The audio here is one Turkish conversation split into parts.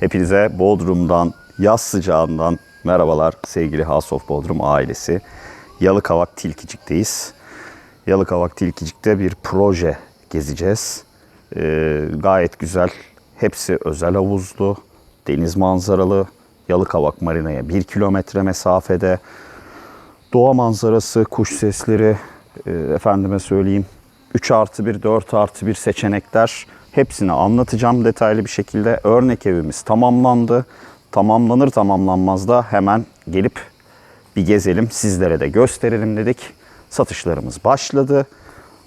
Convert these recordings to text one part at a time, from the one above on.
Hepinize Bodrum'dan, yaz sıcağından merhabalar sevgili House of Bodrum ailesi. Yalıkavak Tilkicik'teyiz. Yalıkavak Tilkicik'te bir proje gezeceğiz. Ee, gayet güzel. Hepsi özel havuzlu, deniz manzaralı. Yalıkavak Marina'ya 1 kilometre mesafede. Doğa manzarası, kuş sesleri, e, efendime söyleyeyim 3 artı 1, 4 artı 1 seçenekler hepsini anlatacağım detaylı bir şekilde. Örnek evimiz tamamlandı. Tamamlanır tamamlanmaz da hemen gelip bir gezelim sizlere de gösterelim dedik. Satışlarımız başladı.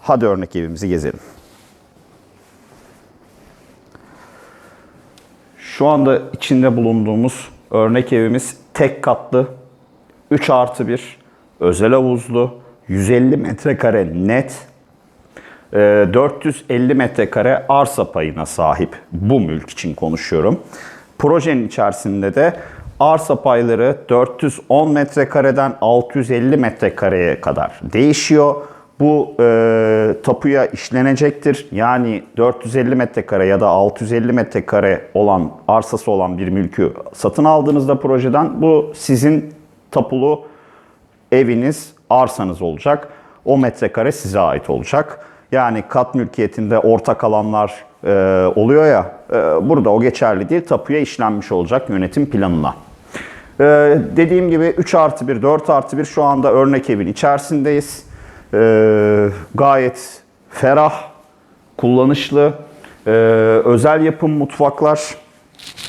Hadi örnek evimizi gezelim. Şu anda içinde bulunduğumuz örnek evimiz tek katlı 3 artı 1 özel havuzlu 150 metrekare net 450 metrekare arsa payına sahip bu mülk için konuşuyorum. Projenin içerisinde de arsa payları 410 metrekareden 650 metrekareye kadar değişiyor. Bu e, tapuya işlenecektir. Yani 450 metrekare ya da 650 metrekare olan arsası olan bir mülkü satın aldığınızda projeden bu sizin tapulu eviniz, arsanız olacak. O metrekare size ait olacak. Yani kat mülkiyetinde ortak alanlar e, oluyor ya, e, burada o geçerli değil. Tapuya işlenmiş olacak yönetim planına. E, dediğim gibi 3 artı 1, 4 artı 1 şu anda örnek evin içerisindeyiz. E, gayet ferah, kullanışlı, e, özel yapım mutfaklar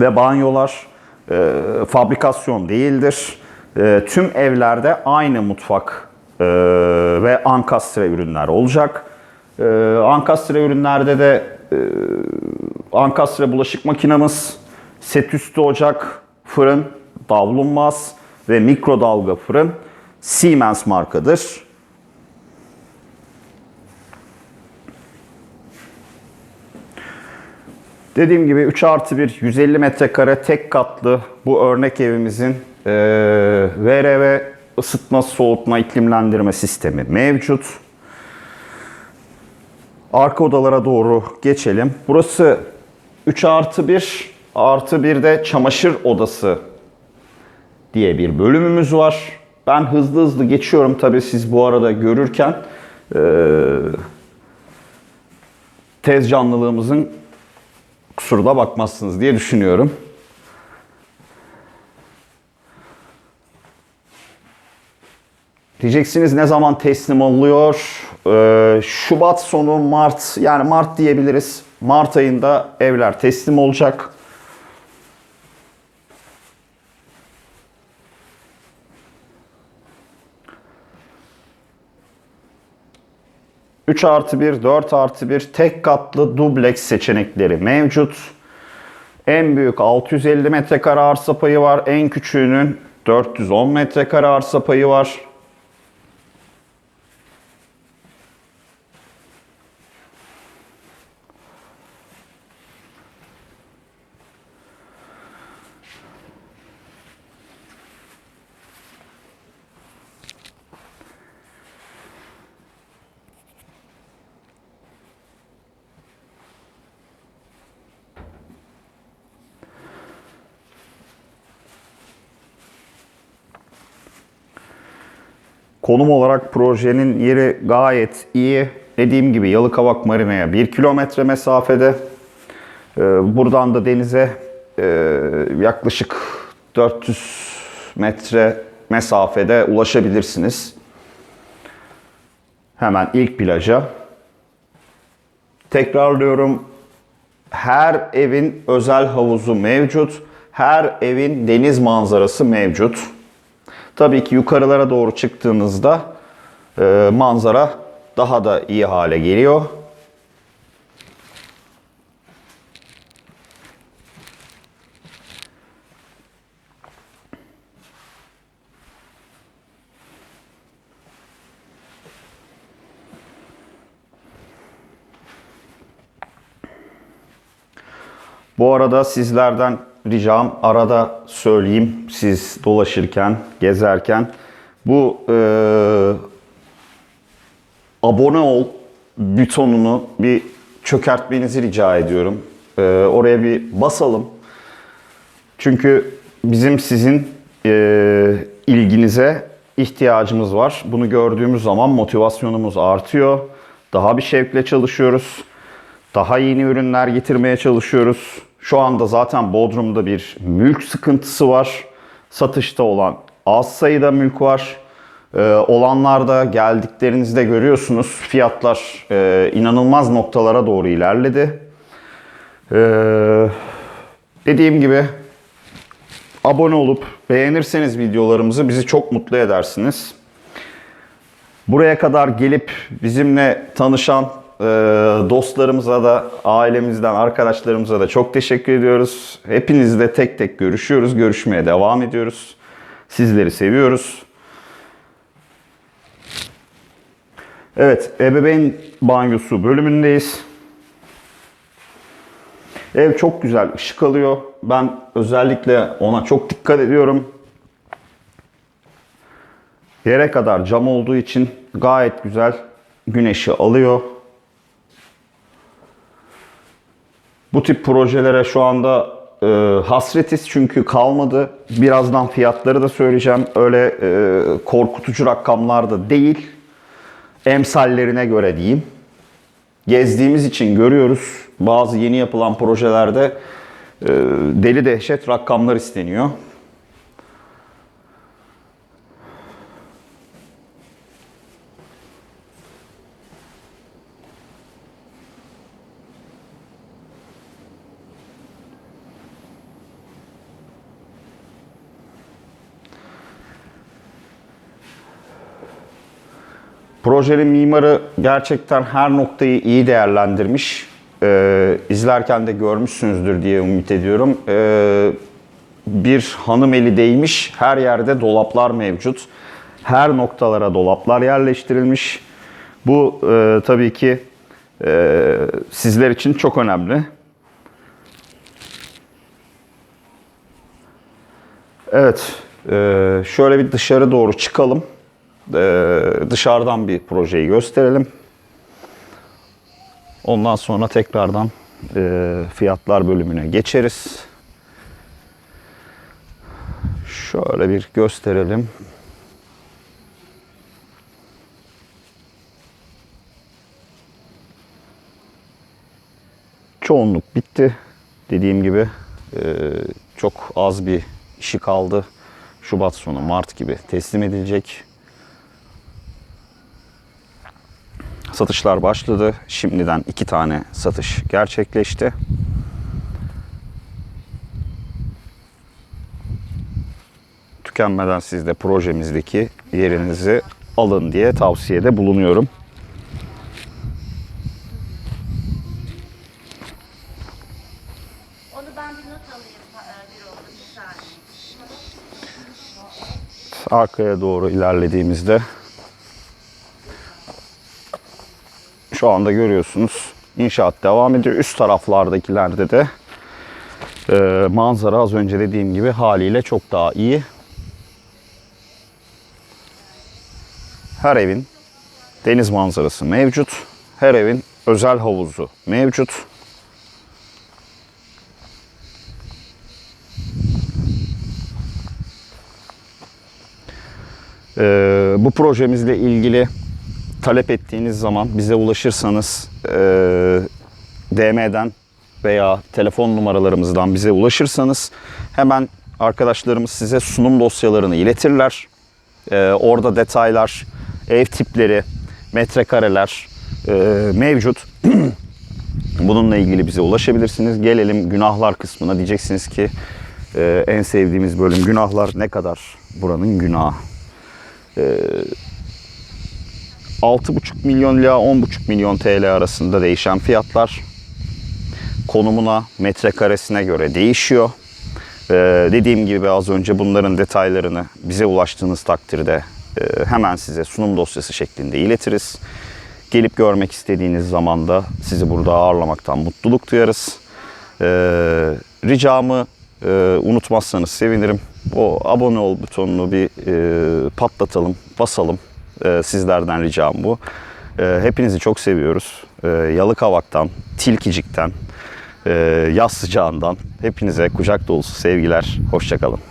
ve banyolar e, fabrikasyon değildir. E, tüm evlerde aynı mutfak e, ve ankastre ürünler olacak. E, ankastre ürünlerde de e, ankastre bulaşık makinamız, set üstü ocak, fırın, davlumbaz ve mikrodalga fırın Siemens markadır. Dediğim gibi 3 artı 1 150 metrekare tek katlı bu örnek evimizin e, VRV ısıtma, soğutma, iklimlendirme sistemi mevcut. Arka odalara doğru geçelim. Burası 3 artı 1 artı 1 de çamaşır odası diye bir bölümümüz var. Ben hızlı hızlı geçiyorum tabii siz bu arada görürken. E, tez canlılığımızın kusuruna bakmazsınız diye düşünüyorum. Diyeceksiniz ne zaman teslim oluyor? Ee, Şubat sonu Mart yani Mart diyebiliriz. Mart ayında evler teslim olacak. Üç artı 1, 4 artı 1 tek katlı dubleks seçenekleri mevcut. En büyük 650 metrekare arsa payı var. En küçüğünün 410 metrekare arsa payı var. Konum olarak projenin yeri gayet iyi. Dediğim gibi Yalıkavak Marina'ya 1 kilometre mesafede. Ee, Buradan da denize e, yaklaşık 400 metre mesafede ulaşabilirsiniz. Hemen ilk plaja. Tekrarlıyorum. Her evin özel havuzu mevcut. Her evin deniz manzarası mevcut. Tabii ki yukarılara doğru çıktığınızda e, manzara daha da iyi hale geliyor. Bu arada sizlerden ricam arada söyleyeyim siz dolaşırken, gezerken bu e, abone ol butonunu bir çökertmenizi rica ediyorum. E, oraya bir basalım. Çünkü bizim sizin e, ilginize ihtiyacımız var. Bunu gördüğümüz zaman motivasyonumuz artıyor. Daha bir şevkle çalışıyoruz. Daha yeni ürünler getirmeye çalışıyoruz. Şu anda zaten Bodrum'da bir mülk sıkıntısı var. Satışta olan az sayıda mülk var. Ee, olanlarda geldiklerinizde görüyorsunuz fiyatlar e, inanılmaz noktalara doğru ilerledi. Ee, dediğim gibi abone olup beğenirseniz videolarımızı bizi çok mutlu edersiniz. Buraya kadar gelip bizimle tanışan dostlarımıza da, ailemizden, arkadaşlarımıza da çok teşekkür ediyoruz. Hepinizle tek tek görüşüyoruz, görüşmeye devam ediyoruz. Sizleri seviyoruz. Evet, ebeveyn banyosu bölümündeyiz. Ev çok güzel ışık alıyor. Ben özellikle ona çok dikkat ediyorum. Yere kadar cam olduğu için gayet güzel güneşi alıyor. Bu tip projelere şu anda e, hasretiz çünkü kalmadı. Birazdan fiyatları da söyleyeceğim. Öyle e, korkutucu rakamlar da değil. Emsallerine göre diyeyim. Gezdiğimiz için görüyoruz. Bazı yeni yapılan projelerde e, deli dehşet rakamlar isteniyor. Projenin mimarı gerçekten her noktayı iyi değerlendirmiş. Ee, izlerken de görmüşsünüzdür diye ümit ediyorum. Ee, bir hanım eli değmiş. Her yerde dolaplar mevcut. Her noktalara dolaplar yerleştirilmiş. Bu e, tabii ki e, sizler için çok önemli. Evet, e, şöyle bir dışarı doğru çıkalım. Ee, dışarıdan bir projeyi gösterelim. Ondan sonra tekrardan e, fiyatlar bölümüne geçeriz. Şöyle bir gösterelim. Çoğunluk bitti. Dediğim gibi e, çok az bir işi kaldı. Şubat sonu, Mart gibi teslim edilecek. Satışlar başladı. Şimdiden iki tane satış gerçekleşti. Tükenmeden siz de projemizdeki yerinizi alın diye tavsiyede bulunuyorum. E. Arkaya doğru ilerlediğimizde şu anda görüyorsunuz inşaat devam ediyor. Üst taraflardakilerde de e, manzara az önce dediğim gibi haliyle çok daha iyi. Her evin deniz manzarası mevcut. Her evin özel havuzu mevcut. Ee, bu projemizle ilgili talep ettiğiniz zaman bize ulaşırsanız e, DM'den veya telefon numaralarımızdan bize ulaşırsanız hemen arkadaşlarımız size sunum dosyalarını iletirler. Ee, orada detaylar, ev tipleri, metrekareler e, mevcut. Bununla ilgili bize ulaşabilirsiniz. Gelelim günahlar kısmına. Diyeceksiniz ki e, en sevdiğimiz bölüm günahlar ne kadar buranın günahı. 6,5 milyon ila 10,5 milyon TL arasında değişen fiyatlar konumuna, metrekaresine göre değişiyor. Ee, dediğim gibi az önce bunların detaylarını bize ulaştığınız takdirde e, hemen size sunum dosyası şeklinde iletiriz. Gelip görmek istediğiniz zaman da sizi burada ağırlamaktan mutluluk duyarız. Ee, ricamı e, unutmazsanız sevinirim. O abone ol butonunu bir e, patlatalım, basalım. E, sizlerden ricam bu. E, hepinizi çok seviyoruz. E, Yalıkavak'tan, Tilkicik'ten, yaz sıcağından hepinize kucak dolusu sevgiler. Hoşçakalın.